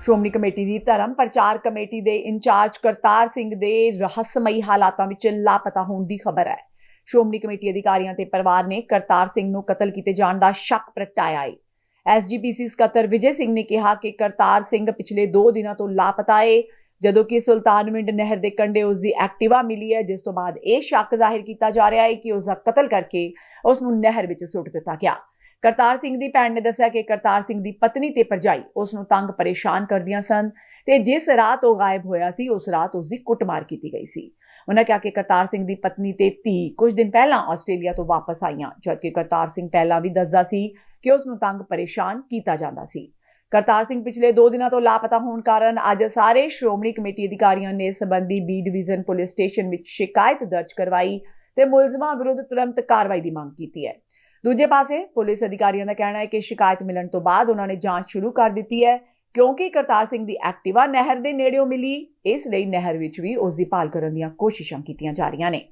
Shiromani committee ਦੀ ਧਰਮ ਪ੍ਰਚਾਰ committee ਦੇ ਇੰਚਾਰਜ ਕਰਤਾਰ ਸਿੰਘ ਦੇ ਰਹੱਸਮਈ ਹਾਲਾਤਾਂ ਵਿੱਚ ਲਾਪਤਾ ਹੋਣ ਦੀ ਖਬਰ ਹੈ। ਸ਼੍ਰੋਮਣੀ ਕਮੇਟੀ ਅਧਿਕਾਰੀਆਂ ਤੇ ਪਰਿਵਾਰ ਨੇ ਕਰਤਾਰ ਸਿੰਘ ਨੂੰ ਕਤਲ ਕੀਤੇ ਜਾਣ ਦਾ ਸ਼ੱਕ ਪ੍ਰਗਟਾਇਆ ਹੈ। ਐਸਜੀਪੀਸੀ ਸਕੱਤਰ ਵਿਜੇ ਸਿੰਘ ਨੇ ਕਿਹਾ ਕਿ ਕਰਤਾਰ ਸਿੰਘ ਪਿਛਲੇ 2 ਦਿਨਾਂ ਤੋਂ ਲਾਪਤਾ ਹੈ ਜਦੋਂ ਕਿ ਸੁਲਤਾਨਵਿੰਡ ਨਹਿਰ ਦੇ ਕੰਢੇ ਉਸ ਦੀ ਐਕਟਿਵਾ ਮਿਲੀ ਹੈ, ਜਿਸ ਤੋਂ ਬਾਅਦ ਇਹ ਸ਼ੱਕ ਜ਼ਾਹਿਰ ਕੀਤਾ ਜਾ ਰਿਹਾ ਹੈ ਕਿ ਉਸ ਦਾ ਕਤਲ ਕਰਕੇ ਉਸ ਨੂੰ ਨਹਿਰ ਵਿੱਚ ਸੁੱਟ ਦਿੱਤਾ ਗਿਆ। ਕਰਤਾਰ ਸਿੰਘ ਦੀ ਭੈਣ ਨੇ ਦੱਸਿਆ ਕਿ ਕਰਤਾਰ ਸਿੰਘ ਦੀ ਪਤਨੀ ਤੇ ਪਰਜਾਈ ਉਸ ਨੂੰ ਤੰਗ ਪਰੇਸ਼ਾਨ ਕਰਦੀਆਂ ਸਨ ਤੇ ਜਿਸ ਰਾਤ ਉਹ ਗਾਇਬ ਹੋਇਆ ਸੀ, ਉਸ ਰਾਤ ਉਸ ਦੀ ਕੁੱਟਮਾਰ ਕੀਤੀ ਗਈ ਸੀ। ਉਹਨਾਂ ਕਿਹਾ ਕਿ ਕਰਤਾਰ ਸਿੰਘ ਦੀ ਪਤਨੀ ਤੇ ਧੀ ਕੁਝ ਦਿਨ ਪਹਿਲਾਂ ਆਸਟ੍ਰੇਲੀਆ ਤੋਂ ਵਾਪਸ ਆਈਆਂ, ਜਦਕਿ ਕਰਤਾਰ ਸਿੰਘ ਪਹਿਲਾਂ ਵੀ ਦੱਸਦਾ ਸੀ ਕਿ ਉਸ ਨੂੰ ਤੰਗ ਪਰੇਸ਼ਾਨ ਕੀਤਾ ਜਾਂਦਾ ਸੀ। ਕਰਤਾਰ ਸਿੰਘ ਪਿਛਲੇ 2 ਦਿਨਾਂ ਤੋਂ ਲਾਪਤਾ ਹੋਣ ਕਾਰਨ ਅੱਜ ਸਾਰੇ ਸ਼੍ਰੋਮਣੀ ਕਮੇਟੀ ਅਧਿਕਾਰੀਆਂ ਨੇ ਇਸ ਸੰਬੰਧੀ ਬੀ ਡਿਵੀਜ਼ਨ ਪੁਲਿਸ ਸਟੇਸ਼ਨ ਵਿੱਚ ਸ਼ਿਕਾਇਤ ਦਰਜ ਕਰਵਾਈ ਤੇ ਮੁਲਜ਼ਮਾਂ ਵਿਰੁੱਧ ਤੁਰੰਤ ਕਾਰਵਾਈ ਦੀ ਮੰਗ ਕੀਤੀ ਹੈ। ਦੂਜੇ ਪਾਸੇ ਪੁਲਿਸ ਅਧਿਕਾਰੀਆਂ ਦਾ ਕਹਿਣਾ ਹੈ ਕਿ ਸ਼ਿਕਾਇਤ ਮਿਲਣ ਤੋਂ ਬਾਅਦ ਉਹਨਾਂ ਨੇ ਜਾਂਚ ਸ਼ੁਰੂ ਕਰ ਦਿੱਤੀ ਹੈ ਕਿਉਂਕਿ ਕਰਤਾਰ ਸਿੰਘ ਦੀ ਐਕਟਿਵਾ ਨਹਿਰ ਦੇ ਨੇੜਿਓਂ ਮਿਲੀ। ਇਸ ਲਈ ਨਹਿਰ ਵਿੱਚ ਵੀ ਉਸ ਦੀ ਭਾਲ ਕਰਨ ਦੀਆਂ ਕੋਸ਼ਿਸ਼ਾਂ ਕੀਤੀਆਂ ਜਾ ਰਹੀਆਂ ਨੇ।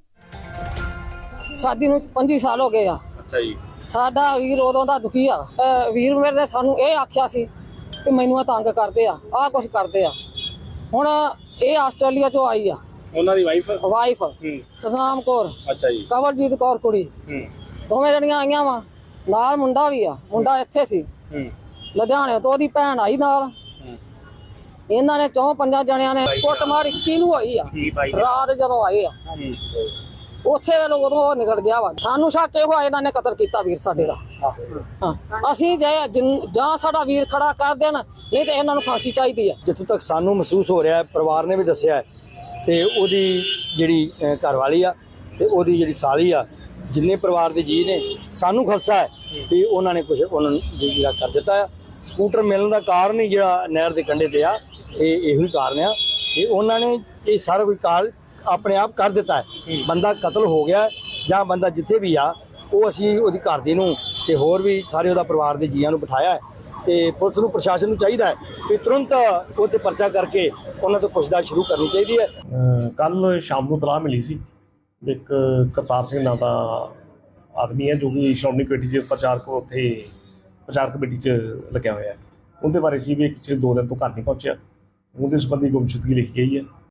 ਸ਼ਾਦੀ ਨੂੰ 25 ਸਾਲ ਹੋ ਗਏ ਆ। ਅੱਛਾ ਜੀ। ਸਾਡਾ ਵੀਰ ਉਦੋਂ ਦਾ ਦੁਖੀ ਆ। ਅਹ ਵੀਰ ਮੇਰੇ ਨੇ ਸਾਨੂੰ ਇਹ ਆਖਿਆ ਸੀ ਕਿ ਮੈਨੂੰ ਆ ਤੰਗ ਕਰਦੇ ਆ ਆਹ ਕੁਛ ਕਰਦੇ ਆ। ਹੁਣ ਇਹ ਆਸਟ੍ਰੇਲੀਆ ਚੋਂ ਆਈ ਆ। ਉਹਨਾਂ ਦੀ ਵਾਈਫ ਵਾਈਫ ਹੂੰ। ਸਨਾਮ ਕੌਰ ਅੱਛਾ ਜੀ। ਕਵਲਜੀਤ ਕੌਰ ਕੁੜੀ। ਹੂੰ। ਦੋਵੇਂ ਜਣੀਆਂ ਆਈਆਂ ਵਾ। ਨਾਲ ਮੁੰਡਾ ਵੀ ਆ ਮੁੰਡਾ ਇੱਥੇ ਸੀ। ਹੂੰ। ਲੁਧਿਆਣੇ ਤੋਂ ਉਹਦੀ ਭੈਣ ਆਈ ਨਾਲ। ਹੂੰ। ਇਹਨਾਂ ਨੇ ਚੌਂ ਪੰਜਾਂ ਜਣਿਆਂ ਨੇ ਕੁੱਟਮਾਰ 21 ਨੂੰ ਹੋਈ ਆ। ਰਾਤ ਜਦੋਂ ਆਏ ਆ। ਉਸੇ ਵੇਲੇ ਉਦੋਂ ਉਹ ਨਿਕਲ ਗਿਆ ਵਾ। ਸਾਨੂੰ ਸ਼ੱਕ ਇਹ ਹੋਇਆ ਇਹਨਾਂ ਨੇ ਕਤਲ ਕੀਤਾ ਵੀਰ ਸਾਡੇ ਦਾ। ਹਾਂ। ਅਸੀਂ ਜੇ ਜਾਂ ਸਾਡਾ ਵੀਰ ਖੜਾ ਕਰ ਦੇਣ ਨਹੀਂ ਤੇ ਇਹਨਾਂ ਨੂੰ ਫਾਂਸੀ ਚਾਹੀਦੀ ਹੈ ਜਿੱਥੋਂ ਤੱਕ ਸਾਨੂੰ ਮਹਿਸੂਸ ਹੋ ਰਿਹਾ ਹੈ ਪਰਿਵਾਰ ਨੇ ਵੀ ਦੱਸਿਆ ਤੇ ਉਹਦੀ ਜਿਹੜੀ ਘਰਵਾਲੀ ਆ ਤੇ ਉਹਦੀ ਜਿਹੜੀ ਸਾਲੀ ਆ ਜਿੰਨੇ ਪਰਿਵਾਰ ਦੇ ਜੀ ਨੇ, ਸਾਨੂੰ ਖਲਸਾ ਹੈ ਵੀ ਉਹਨਾਂ ਨੇ ਕੁਝ ਉਹਨਾਂ ਨੂੰ ਜੀ- ਜਿਹੜਾ ਕਰ ਦਿੱਤਾ ਆ ਸਕੂਟਰ ਮਿਲਣ ਦਾ ਕਾਰਨ ਹੀ ਜਿਹੜਾ ਨਹਿਰ ਦੇ ਕੰਢੇ ਤੇ ਆ, ਇਹ ਇਹੋ ਹੀ ਕਾਰਨ ਆ ਕਿ ਉਹਨਾਂ ਨੇ ਇਹ ਸਾਰਾ ਕੁਝ ਕਾਰ ਆਪਣੇ ਆਪ ਕਰ ਦਿੱਤਾ ਹੈ। ਬੰਦਾ ਕਤਲ ਹੋ ਗਿਆ ਜਾਂ ਬੰਦਾ ਜਿੱਥੇ ਵੀ ਆ, ਉਹ ਅਸੀਂ ਉਹਦੀ ਘਰ ਦੇ ਨੂੰ ਤੇ ਹੋਰ ਵੀ ਸਾਰੇ ਉਹਦਾ ਪਰਿਵਾਰ ਦੇ ਜੀਆਂ ਨੂੰ ਬਿਠਾਇਆ ਹੈ ਤੇ ਪੁਲਿਸ ਨੂੰ, ਪ੍ਰਸ਼ਾਸਨ ਨੂੰ ਚਾਹੀਦਾ ਹੈ ਕਿ ਤੁਰੰਤ ਉਹ ਤੇ ਪਰਚਾ ਕਰਕੇ ਉਹਨਾਂ ਤੋਂ ਪੁੱਛਦਾ ਸ਼ੁਰੂ ਕਰਨੀ ਚਾਹੀਦੀ ਹੈ। ਕੱਲ ਸ਼ਾਮ ਨੂੰ ਤਲਾਹ ਮਿਲੀ ਸੀ। ਇੱਕ ਕਰਤਾਰ ਸਿੰਘ ਨਾਂ ਦਾ ਆਦਮੀ ਹੈ ਜੋ ਕਿ ਸ਼੍ਰੋਮਣੀ ਕਮੇਟੀ ਦੇ ਪ੍ਰਚਾਰਕ ਉੱਥੇ ਪ੍ਰਚਾਰ ਕਮੇਟੀ 'ਚ ਲੱਗਿਆ ਹੋਇਆ ਹੈ। ਉਹਦੇ ਬਾਰੇ ਸੀ ਵੀ ਇਹ ਦੋ ਦਿਨ ਤੋਂ ਘਰ ਨਹੀਂ ਪਹੁੰਚਿਆ। ਉਹਦੇ ਸੰਬੰਧੀ ਗੁੰਮਸ਼ੁਦਗੀ ਲਿਖੀ ਗਈ ਹੈ।